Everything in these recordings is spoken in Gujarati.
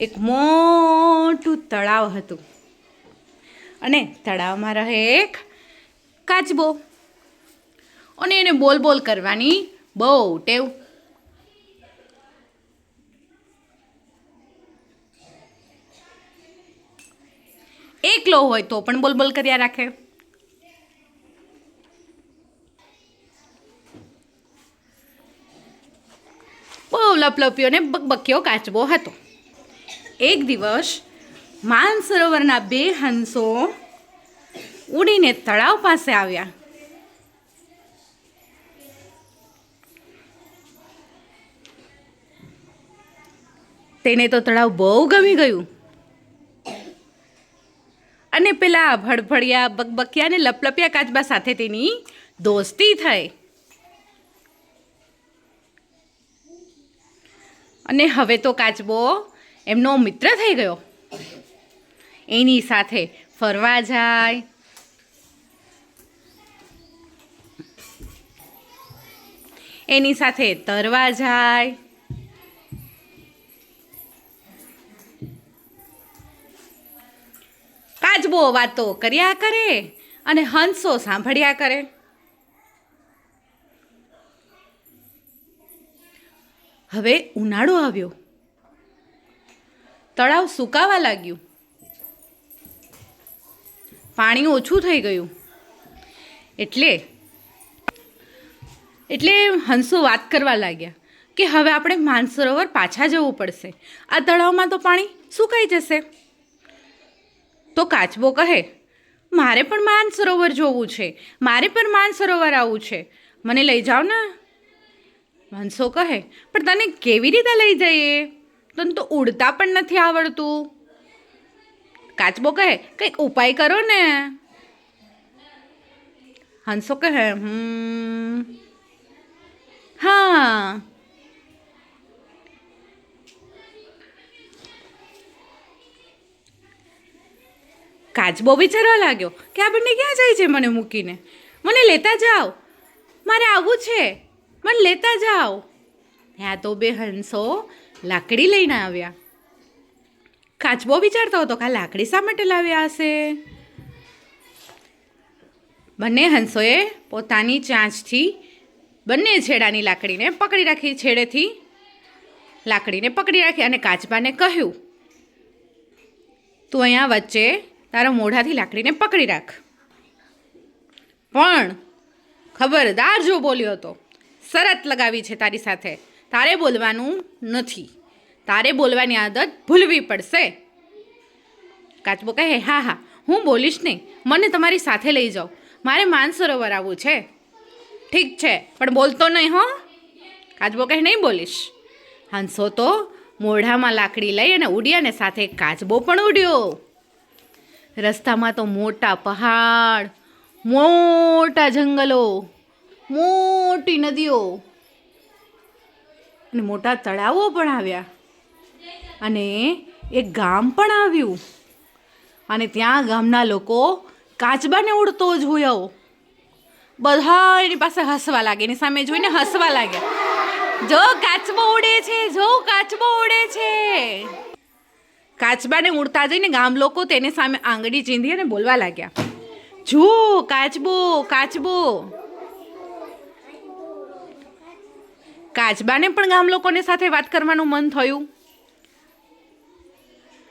એક મોટું તળાવ હતું. અને તળાવમાં રહે એક કાચબો. અને એને બોલ બોલ કરવાની બહુ ટેવ. એકલો હોય તો પણ બોલ બોલ કર્યા રાખે. બહુ લપલપ્યો ને બકબક્યો કાચબો હતો. એક દિવસ માનસરોવરના બે હંસો ઉડીને તળાવ પાસે આવ્યા. તેને તો તળાવ બહુ ગમી ગયું. અને પેલા ભડભડિયા, બકબકિયા અને લપલપિયા કાચબા સાથે તેની દોસ્તી થઈ. અને હવે તો કાચબો એમનો મિત્ર થઈ ગયો. એની સાથે ફરવા જાય. એની સાથે તરવા જાય. કાચબો વાતો કર્યા કરે અને હંસો સાંભળ્યા કરે. હવે ઉનાળો આવ્યો. તળાવ સુકાવા લાગ્યું. પાણી ઓછું થઈ ગયું. એટલે એટલે હંસો વાત કરવા લાગ્યા કે હવે આપણે માનસરોવર પાછા જવું પડશે. આ તળાવમાં તો પાણી સુકાઈ જશે. તો કાચબો કહે, મારે પણ માનસરોવર જોવું છે. મારે પણ માનસરોવર આવવું છે. મને લઈ જાઓ ને. હંસો કહે, પણ તને કેવી રીતે લઈ જઈએ? તને તો ઉડતા પણ નથી આવડતું. કાચબો કહે, કંઈક ઉપાય કરો ને. હંસો કહે હા. કાચબો વિચારવા લાગ્યો, કે આ બંને ક્યાં જાય છે મને મૂકીને? મને લેતા જાઓ. મારે આવવું છે. મને લેતા જાઓ. ત્યાં તો બે હંસો લાકડી લઈને આવ્યા. કાચબો વિચારતો હતો કે લાકડી શા માટે લાવ્યા હશે? બંને હંસોએ પોતાની ચાંચથી બંને છેડાની લાકડીને પકડી રાખી, છેડેથી લાકડીને પકડી રાખી અને કાચબાને કહ્યું, તું અહીંયા વચ્ચે તારા મોઢાથી લાકડીને પકડી રાખ. પણ ખબરદાર જો બોલ્યો તો શરત લગાવી છે તારી સાથે. તારે બોલવાનું નથી. તારે બોલવાની આદત ભૂલવી પડશે. કાચબો કહે, હા હા, હું બોલીશ નહીં. મને તમારી સાથે લઈ જાઓ. મારે માનસરોવર આવવું છે. ઠીક છે, પણ બોલતો નહીં, હો. કાચબો કહે, નહીં બોલીશ. હંસો તો મોઢામાં લાકડી લઈ અને ઉડ્યા ને સાથે કાચબો પણ ઉડ્યો. રસ્તામાં તો મોટા પહાડ, મોટા જંગલો, મોટી નદીઓ અને મોટા તળાવો પણ આવ્યા. અને એક ગામ પણ આવ્યું. અને ત્યાં ગામના લોકો કાચબાને ઉડતો જોયો બધા એની પાસે હસવા લાગે, એની સામે જોઈને હસવા લાગ્યા જો કાચબો ઉડે છે, જો કાચબો ઉડે છે. કાચબાને ઉડતા જઈને ગામ લોકો તેને સામે આંગળી ચીંધી અને બોલવા લાગ્યા. જો કાચબો કાચબો. કાચબાને પણ ગામ લોકોને સાથે વાત કરવાનું મન થયું.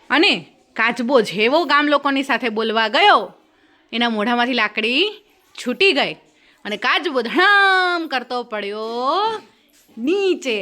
અને કાચબો જેવો ગામ લોકોની સાથે બોલવા ગયો, એના મોઢામાંથી લાકડી છૂટી ગઈ અને કાચબો ધડામ કરતો પડ્યો નીચે.